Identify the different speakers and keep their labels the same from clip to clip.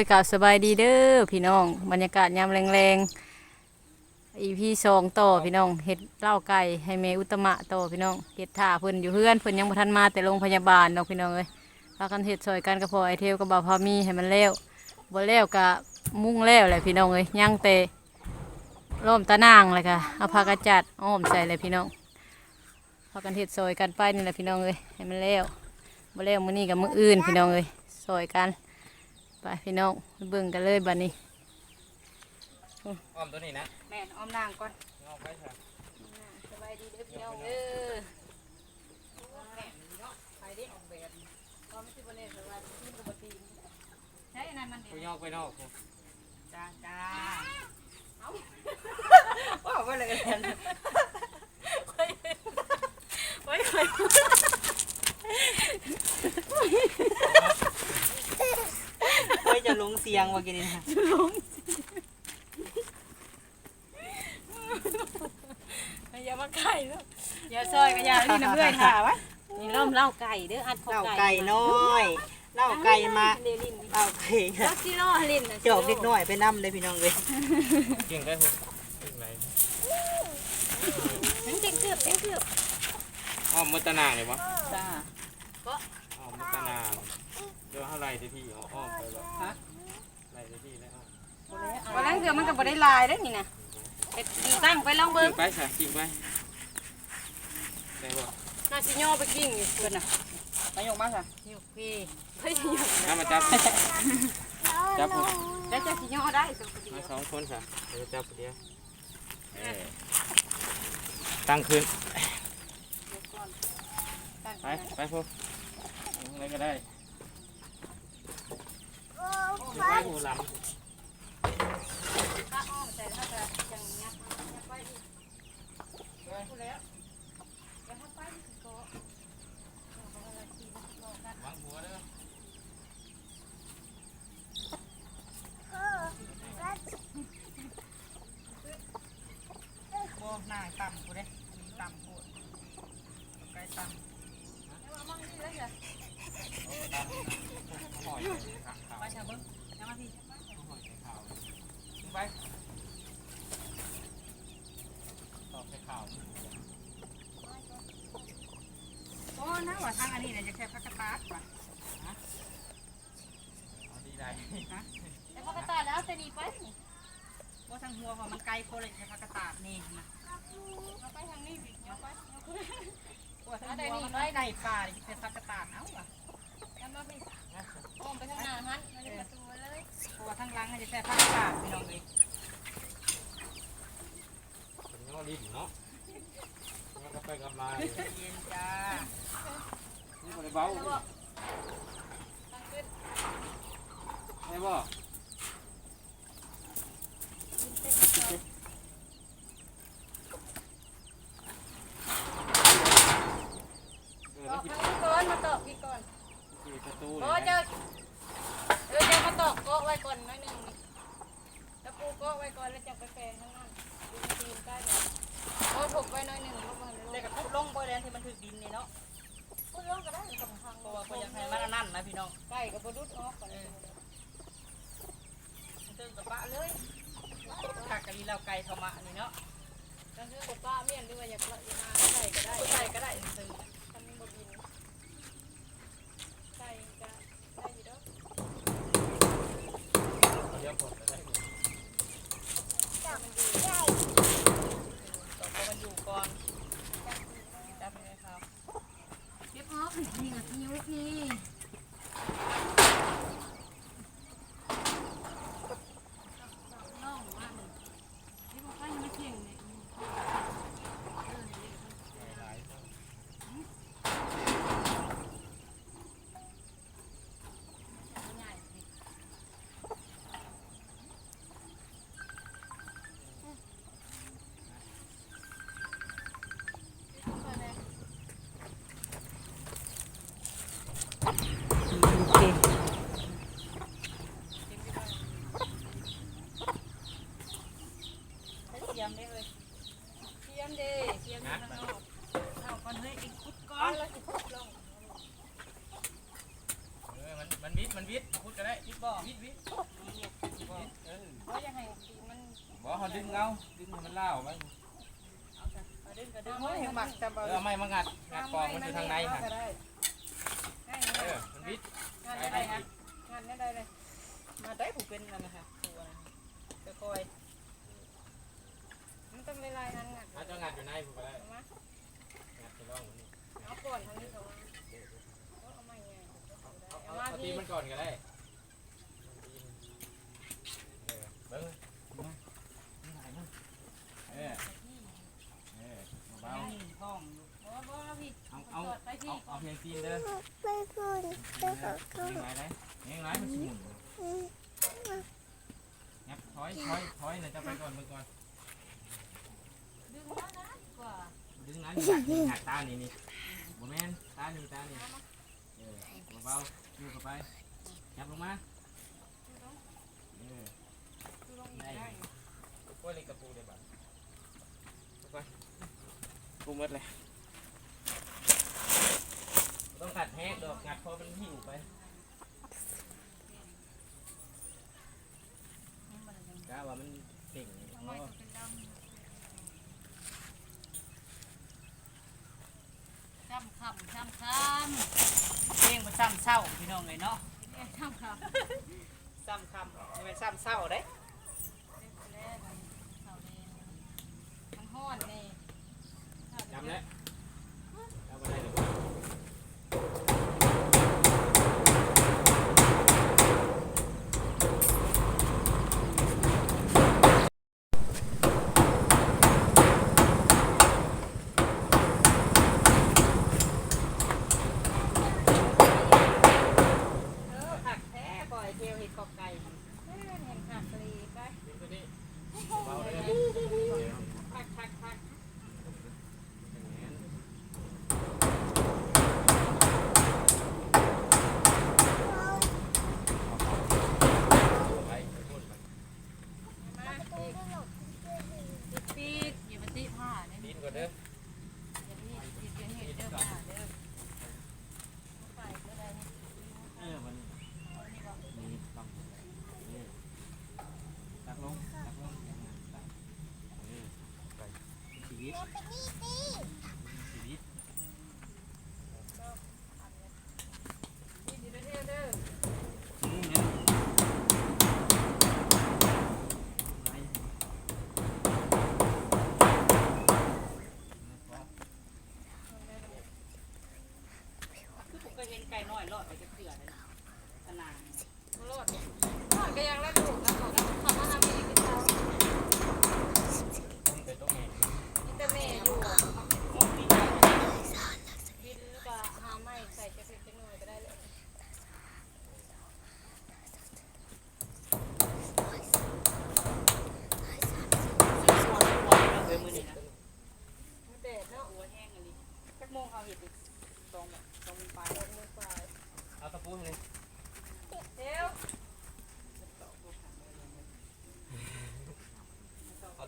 Speaker 1: ยกับสบายดีเด้อพี่น้อง บรรยากาศยามแรงๆอีพี่สองต่อพี่น้องเฮ็ดเหล้าไก่ให้เมอุตมะต่อพี่น้องเฮ็ดท่าเพิ่นอยู่เพื่อนเพิ่นยังบ่ทันมาแต่โรงพยาบาลเนาะพี่น้องเอ้ยพากันเฮ็ดซอยกันกับพอไอเทลกับบ่าวพามีให้มันแล้วบ่แล้วก็มุ่งแล้วแหละพี่น้องเอ้ยยังแต่ล้อมตะนางเลยค่ะเอาผ้ากระจัดอ้อมใส่เลยพี่น้องพากันเฮ็ดซอยกันไปนี่แหละพี่น้องเอ้ยให้มันแล้วบ่แล้วมื้อนี้กับมื้ออื่นพี่น้องเอ้ยซอยกัน ไปพี่น้องไปเบิ่งกันเลยบัดนี้
Speaker 2: อ้อมตัวนี้นะ
Speaker 1: แม่นอ้อมนางก่อน
Speaker 2: งอกไปเถอะ
Speaker 1: สบายดีเด้อพี่น้องเด้อไปดิออกแบบก็ไม่ใช่บ่เล่นแต่ว่าขึ้นกับบ่ตีนใช่อันนั้นมันเด็
Speaker 2: กู
Speaker 1: ด
Speaker 2: งอกไปนอกกู
Speaker 1: จ้าจ้าเอาว่าไปเลยกันเฮ้ยเฮ้ยเฮ้ย
Speaker 3: เฮ้ย จะลงเสียงว่ากินนี่นะ
Speaker 1: อย่ามาไก่แล้วอย่าซอยกันอย่าที่น้ำเบื่อถ่าวะ
Speaker 4: นี่ล่อมเหล่าไก่เด้ออัดของ
Speaker 3: เหล้า
Speaker 4: ไก่
Speaker 3: ไก่น้อยเหล้าไก่มา
Speaker 4: เดลิน
Speaker 3: เหล้าไก่
Speaker 4: จักซิโร่ลินน่ะ
Speaker 3: จอกเล็กน้อยไปนํเลยพี่น้องเลย
Speaker 2: เก่งได้หกเก่งไร
Speaker 4: มันเต็งเกือบเต็งเกือบ
Speaker 2: อ้อมมุตนางเลยวะ
Speaker 3: จ้า
Speaker 2: อ้อมมุตนางเดี๋ยวเท่าไรเดี๋ยวพี่เอาอ้อมไปแบบฮะไรเดี๋ยวพี่แล้ว
Speaker 1: วันนั้นเกือมันก็บ่ได้ลายเด้อนี่นะเฮ็ดดีตั้งไปลอง
Speaker 2: จริ
Speaker 1: เบิ่ง
Speaker 2: งไปใช่จริงไปได้บ่
Speaker 1: น่าสิย่อไปกิ้งอยู่เพิ่นน่ะ
Speaker 3: มายกมาค่ะ
Speaker 1: อยู่พี่เฮ้ยย่อ
Speaker 2: น้ำมาจับ จับผม
Speaker 1: แล้วจะสิย่อได้สุดเดี
Speaker 2: มา
Speaker 1: ยว
Speaker 2: สองคนค่ะเดี๋ยวจับเดียวเออตั้งขึ้น
Speaker 1: ตั้ง
Speaker 2: ไป ไปพวกอะไรก็ได้
Speaker 1: แล้วถ้าไปอีกก็
Speaker 2: วางหัวเด้อ
Speaker 3: โอ้หน้าต่ำกูเด้ต่ำโคตรไก่ต่
Speaker 2: หอยขาขาวำ
Speaker 3: ไปชาเบิ้งน้ำมาพี่
Speaker 2: หอยขาวไปตอกใส่ขาว
Speaker 3: โอ้น้าว่าทาง อันนี้เนี่ยจะแค่พักกระตาดว่ะ
Speaker 2: เอาดีได้
Speaker 1: แล้วพอกระตาแล้วจะดีไป
Speaker 3: โอ้ทางหัวของมันไกลโคเลยแค่พักกระตาดนี่นะ
Speaker 1: เอาไปทางนี้บิดเอาไป
Speaker 3: โอ้ทางหัวมันไก่ป่าเลยแค่พักกระตาดเอ้าว่ะ
Speaker 1: แล้วมาบิดอ้อมไปทางหน้าหันมาในประตูเลย
Speaker 3: โอ้ทางหลังจะแค่พักกระตาดพี่น้องเลย
Speaker 2: ผมยังรีบเนาะมันก็ไปกับมา
Speaker 3: เย็นจ้า
Speaker 2: นี่คนเบา
Speaker 1: ทางขึ้น
Speaker 2: ไอ้บ่
Speaker 1: ตอกทางนี้ก่อนมาตอกพี่ก่อน
Speaker 2: ที่ประตู
Speaker 1: โอ้เจ้าเออเจ้ามาตอกเกาะไว้ก่อนน้อยหนึ่งนี่แล้วปูเกาะไว้ก่อนแล้วจะไปแปลงข้างนั้นดูตีนใกล้เดี๋ยวโอ้ถกไว้น้อยหนึ่งลูกมันเลย
Speaker 3: เด็กกับพุลงบ่แล้วที่มันถึกดินนี่เนาะ
Speaker 1: พูดลงก็ได้สองทาง
Speaker 3: เพราะว่าบ่อยากให้มันอันนั่นนะพี่น้อง
Speaker 1: ใกล้กับประดุดออกก่อน
Speaker 3: เติมกับปะเลยขากกะลีเราไก่ทมะนี่เนาะ
Speaker 1: ก็คือกับป้าเมียนหรือว่าอยากละอยาใส่ก็ได้
Speaker 3: ใส่ก็ได้ซื้อ
Speaker 1: ทำบบินใส่ก็ได้อยู่เด้อ
Speaker 2: เดี๋ยวผมจะได้
Speaker 1: มันดี
Speaker 3: ต่อพอมันอยู่ก่อนจับไปเลยครับ
Speaker 1: เก็บออกนี่นะนิ้วนี่ล่องมากเลยนี่บอกว่ายังไม่เที่ยงเลย
Speaker 2: หลาย
Speaker 1: เวิ
Speaker 2: ดวิดเออ
Speaker 3: เพราะยังไงตีมัน
Speaker 2: บอกเขาดึงเอาดึงให้มันเล่าไว้
Speaker 3: เอาดึงก็ดึงไว้ใหมักจะ
Speaker 2: เออเอาไม้มางัดงัดกองมันอยู่ทางในค่ะเออมันวิด
Speaker 3: งานได้เลยนะงานได้เลย มาได้ผูกเป็นนั่นนะคะตัวจะคอย
Speaker 1: มันต้องเวลานั้นงัด
Speaker 2: มันจะงัดอยู่ในผมก็ได้
Speaker 1: มา
Speaker 2: งัดไปลองมันนี่
Speaker 1: เอาก่อนทางนี้เขาว่าเอาไมาไง
Speaker 2: เอา
Speaker 1: เอามา
Speaker 2: เอาตี
Speaker 1: พี่
Speaker 2: มันก่อนก็ได้เออเบิ้งมาเออเออเบา
Speaker 3: ห้องอยู่
Speaker 1: บ่บ่พี่
Speaker 2: ๆ เอาเอา
Speaker 1: กดไปพี่
Speaker 2: เอาเอาเพียงตีนเด้อ
Speaker 5: ไปก่อนไปก่อน
Speaker 2: เลี้ยงไรได้เลี้ยงไรมันสิหมุนงับถอยถอยถอยนะจะไปก่อนไปก่อน
Speaker 1: ดึงแล้วนะดีกว่า
Speaker 2: ดึงนั้นอยากหักตานี่นี่บ่แม่นตานี่ตานี่เออเบาๆอยู่เข้าไปยับลงมาเออ
Speaker 1: คือลงอีก
Speaker 2: ได้
Speaker 1: ได้
Speaker 2: กล้วยเล็กกระปูเดี๋ยวบัดไปปูหมดเลยต้องกัดแห้ งดอกงัดพอมันหิวไปกะว่ามันเก่ง
Speaker 1: ทำ
Speaker 2: เนาะ
Speaker 1: ไมถึงเป็นดำช้ำคำช้ำคำ
Speaker 3: เพลงมันซ้ำเศร้าพี่น้องเลยเนาะ
Speaker 1: เนี่ยช้ำคำ
Speaker 3: ซ้ำคำนี่มันซ้ำเศร้าเด้
Speaker 1: เล็กแล้วเขาแดงมันฮ้อนนี่
Speaker 2: จำแล้ว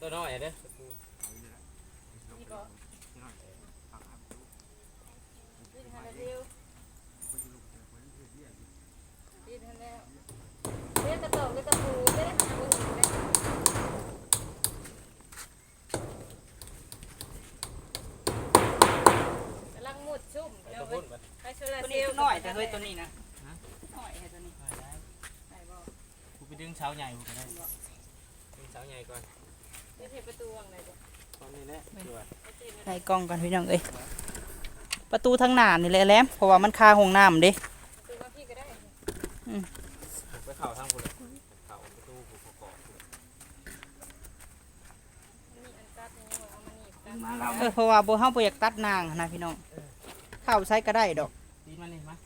Speaker 2: ตัวน้
Speaker 1: อยเด้
Speaker 2: อนี่
Speaker 1: ก็ดิ้นทันเดีย
Speaker 3: ว
Speaker 1: ดิ้นทันแล้วเรียกกระโตกกระตะปูเด้หาเบิ่งอยู่เด้กำลังมุดซุ่ม
Speaker 2: เอา
Speaker 1: เดี๋ย
Speaker 2: ตะ
Speaker 1: ว
Speaker 2: ปู
Speaker 1: ไปโซลา
Speaker 3: ตัว
Speaker 1: เซ
Speaker 3: นี้
Speaker 1: ลล์
Speaker 3: น้อยแต่เฮ้ยตัวนี้นะน้อยแค่ตัวนี้
Speaker 2: ได้
Speaker 3: บอก
Speaker 2: กูไปดึงเช้าใหญ่กูก็ได้ดึงเช้าใหญ่ก่อน
Speaker 1: ตูวางไหนจ้ะ
Speaker 2: ตอนนี้แหละดูว่า
Speaker 1: ไปเจอเลย
Speaker 3: ใส่กล้องกันพี่น้องเอ้ยประตูทางหน้านี่แหละแหลมเพราะว่ามันคาห้องน้ำเด้
Speaker 1: ประตูมาพี่ก็ได้
Speaker 2: ไปเข่าทางกูเลยเข่าประตูกูประกอบ
Speaker 1: มีอันกัดนี่เอามาหนีบกัน
Speaker 2: มาเรา
Speaker 3: เออเพราะว่าบ่เฮาบ่อยากตัดนางนะพี่น้องเข้าใช้ก็ได้ดอก
Speaker 2: ตีมันนี่มา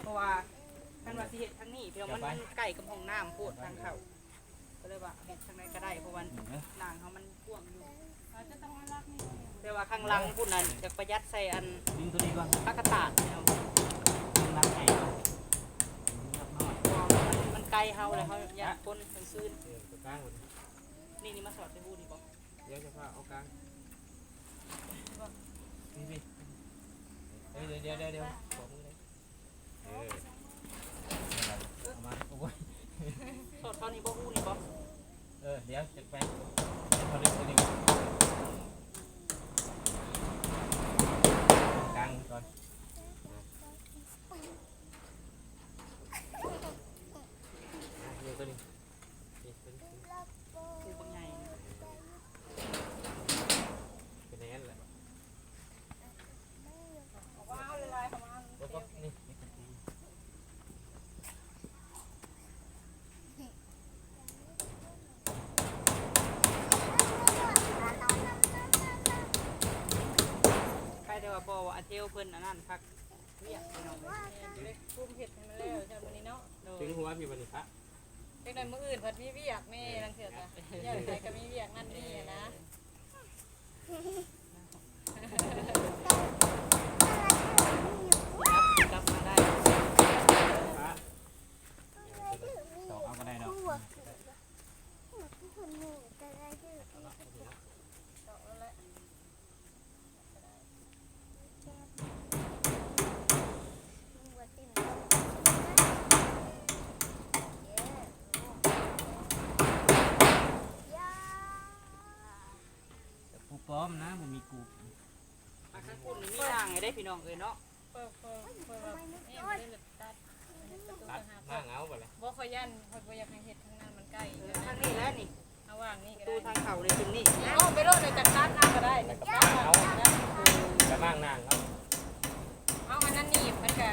Speaker 3: เพราะว่าคันว่าสิเฮ็ดทางนี้พี่น้องมันใกล้กับห้องน้ำโพดทางเข้า ก็เลยว่าเฮ็ดทางในก็ได้เพราะวัน
Speaker 2: หลังเขา
Speaker 3: มันพ่วงอยู่
Speaker 1: เราจองก
Speaker 3: ว่าข้างหลังพุ่นนั้นจะประหยัดใส่อัน
Speaker 2: ดึงตัวนี้ก่อน
Speaker 3: ปากกระตาดแนี่
Speaker 2: ก่รักย
Speaker 3: มันไกลเฮาเลยเขาอยากคนมัน
Speaker 2: ซื้นง
Speaker 3: นี่นี่มาสอดไปพูดดีป่ะ
Speaker 2: เดี๋ยวจะพาเอากลางนี่พี่เดี๋ยวเดี๋ยวเดี๋ยวเดี๋ยวขอมือเลยเออมาโอ้ยสอด
Speaker 3: เท่านี้
Speaker 2: ป่ะพูดนี่ป่ะ
Speaker 3: เออเดี๋ยวจะ
Speaker 2: แปลงเดี๋ยว
Speaker 3: พอดีพ ลเพิ่นอันนั้นพักเรียกพี่น้องเลย
Speaker 1: กุ้มเห็ดให้มันแล้วใช่มื้อนี้เนาะ
Speaker 3: โด
Speaker 2: ถึ
Speaker 3: ย
Speaker 2: งหัวพี่วันนี้พระ
Speaker 1: จังได๋มื้ออื่นเพิ่นมีเวียกแม่ลังเทื่อจ้ะอยากไปก็มีเวียกนั่นนี่อะนะ
Speaker 3: กลับมาได้
Speaker 2: พระสองเอาก็ได้ดอกแต่กูปลอ มนะมันมีกู
Speaker 3: อาข้างคุณนี่มีทางให้ได้พี่น้องเอ้ยเนาะ
Speaker 1: เปิดเปิดเปิดแบบนี่ไม่ได้แบบตัดเฮ็ดประตู
Speaker 2: ตัด
Speaker 1: ต่างหาก
Speaker 2: มาเงาไปเลย
Speaker 1: บ่ค่อยยันค่อยบ่อยากให้เฮ็ดทางนั้นมันใกล้
Speaker 3: เอ
Speaker 1: เดี๋
Speaker 3: อ
Speaker 1: ยว
Speaker 3: ทา
Speaker 1: นะ
Speaker 3: งนี้แล้วนี่
Speaker 1: เอาว่างนี่
Speaker 3: ประ
Speaker 1: ก็
Speaker 3: ตู
Speaker 1: ได้
Speaker 3: ทางเข้าเลยตรงนี้
Speaker 1: เอาไปโลดเลยจากตัดน้ำก็ได้ตัดน้ำก็ได้
Speaker 2: จะมั่งนางครับ
Speaker 1: เอาอันนั้นนี่มันก็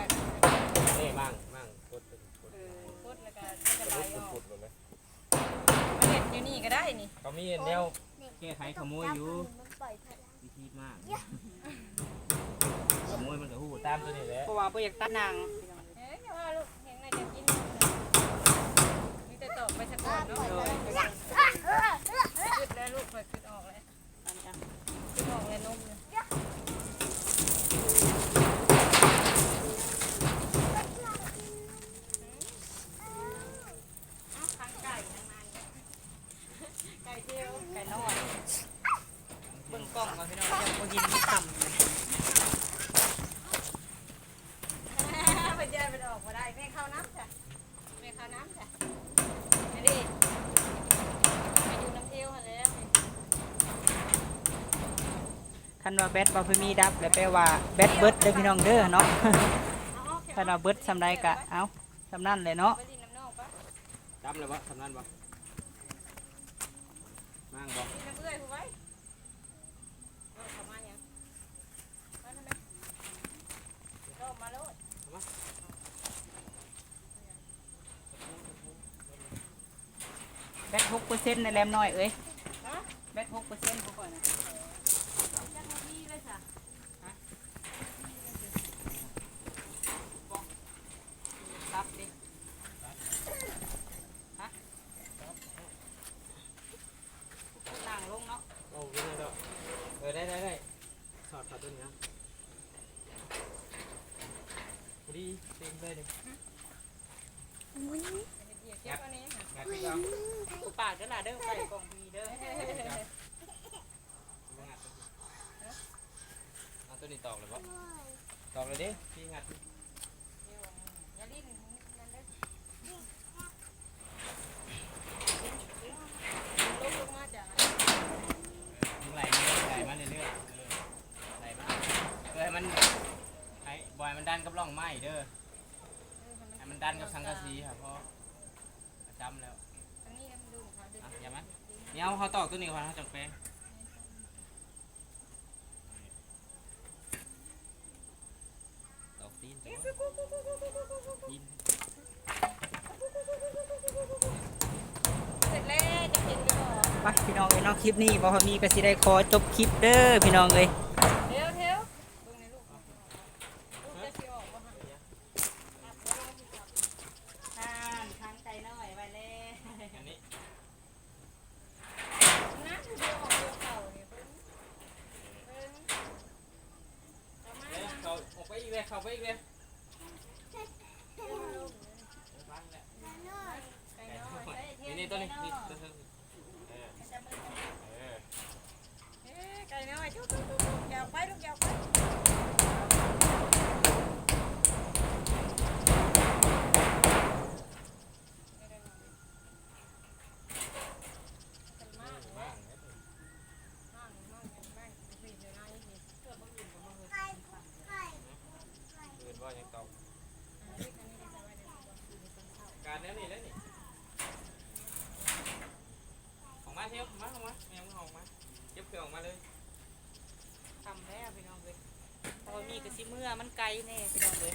Speaker 2: นี่มั่งมั่งกดกดกด
Speaker 3: เออ
Speaker 1: พุดแล้วก็มันจะไหลออก
Speaker 2: กดหมดเลย
Speaker 1: มาเฮ็ดอยู่นี่ก็ได้นี่
Speaker 2: เขามีแนวแก้ไขขโมยอยู่ วิธีมากขโมยมันก็หูตามตัวนี้แหละ
Speaker 3: เพราะว่าบ่อยากตัดนางพี่น้อง
Speaker 1: เฮ้ยอย่าว่าลูกเห็นไงจะกินมีแต่ตอกไปสักก่อนเนาะ
Speaker 3: โดย
Speaker 1: ขึ้นแล้วลูกค่อยขึ้นออกแล้ว
Speaker 3: อันนี้
Speaker 1: ขึ้นออกแล้วนมเนี่ย
Speaker 3: ทางไก่ทางนั้นไก่เที่ยวไก่น้อย เบิ่งกล้องก่อนพี่น้องยังบ่ยินมีคำเลย
Speaker 1: ไปเจอมันออกมาได้แม่เข้าน้ำจ้ะแม่เข้าน้ำจ้ะนี่ดิไปอยู่น้ำเที่ยวหันแล้ว
Speaker 3: คันว่าแบตบ่เพิ่นมีดับแล้วแปลว่าแบตเบิดเด้อพี่น้องเด้อเนาะคันว่าเบิดซำใดก็เอาซำนั้นเลยเนาะ
Speaker 1: ไปดินน้ำนอกปะ
Speaker 2: จำเลยบ่ทำนั้นบ่มั่งบ่
Speaker 1: ดินน้ำเอื้อยผู้ไว้เอาเข้ามายังมาทำไมโลดมาโลด
Speaker 3: แบต6%ในแรมน้อยเอ้ยแบต6%พวกก่อนนะ
Speaker 1: จังหวะนี้เลยจ้ะ
Speaker 3: ตับดิฮะนั่งลงเนาะ
Speaker 2: โอ้ยได้เออได้ได้ได้สอดขาตัวนี้นะพอดีเต็มเลยดิ
Speaker 1: เดี๋ย วเก็บอันนี้ค่ะ
Speaker 2: งัดไปก่อน
Speaker 3: กูปากเด้อล่ะเด้อไก่กล่องมีเด้อ
Speaker 2: เอาตัวนี้ตอกเลยบ่ตอกเลยดิพี่งัด
Speaker 1: อย่าลิ้นนั่นเด้อลงลงมาจา
Speaker 2: กไหลไหลมาเรื่อยๆไหลมาเพื่อให้มันให้บอยมันดันกับร่องไม้เด้อให้มันดันกับสังกะสีครับเพราะ จำแล้ว
Speaker 1: ทางนี้มันดูค่ะดู
Speaker 2: อะอย่ามาเนี่ยวเขาตอกตัวนี้ก่อนเขาจังแปลงตอกตีนตัวตีน
Speaker 1: เสร็จแล้วจะเห็นไปก่อน
Speaker 3: ไปพี่น้องเอ้ยเนาะคลิปนี้บ่พอมีก็สิได้ขอจบคลิปเด้อพี่น้องเอ้ย
Speaker 1: Alright, เมื่อ
Speaker 3: มันไกล
Speaker 2: แน่
Speaker 1: พี่น้
Speaker 2: องเลย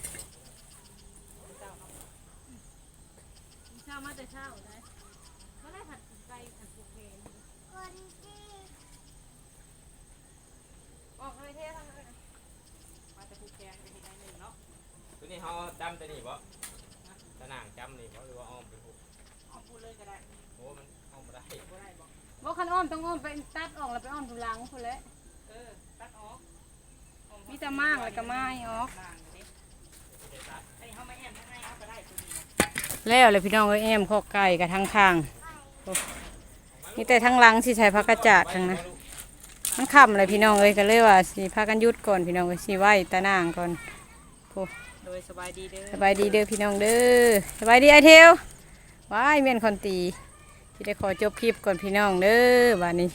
Speaker 2: เช้า
Speaker 1: มาแต่เช้าเลยก็ได้ผัดไก่ผัดปูเพน
Speaker 5: คนที่
Speaker 1: ออกเลยเท่ทั้งนั้น
Speaker 3: มาแต่ผู้แพนเป็นได้หนึ่งเนาะ
Speaker 2: ตัวนี้เขาจำแต่นี้บ่ตะนางจำนี่บ่หรือว่าอ้อมเป็นผู
Speaker 3: กอ้อมปูเลยก็ได้
Speaker 2: โอ้มันอ้อมไ่ได้
Speaker 3: บ่ได้บ่
Speaker 1: บ่คันอ้อมต้องอ้อมไปตัดออกแล้วไปอ้อมดูลังคนละ มีแต่มากแล้วก็ไม้ออก
Speaker 3: ล่างเด้ไอ้เขาไม่แอมทั้งไงเอาก็ได้ตัวนี้นะ
Speaker 1: แล้วเลยพี่น้องเอ้ยแอมข้อไก่กับทางข้างโอ้มีแต่ทางหลังที่ใช้พักกระจาดทางนะมันค่ำเลยพี่น้องเอ้ยก็เลยว่าสิพากันหยุดก่อนพี่น้องเอ้ยสิไหวตานางก่อนโอ้
Speaker 3: โดยสบายดีเด้อ
Speaker 1: สบายดีเด้อพี่น้องเด้อสบายดีไอเทวว้ายเมียนคนตีที่ได้ขอจบคลิปก่อนพี่น้องเด้อวันนี้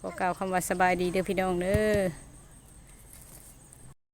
Speaker 1: ขอกล่าวคำว่าสบายดีเด้อพี่น้องเด้อ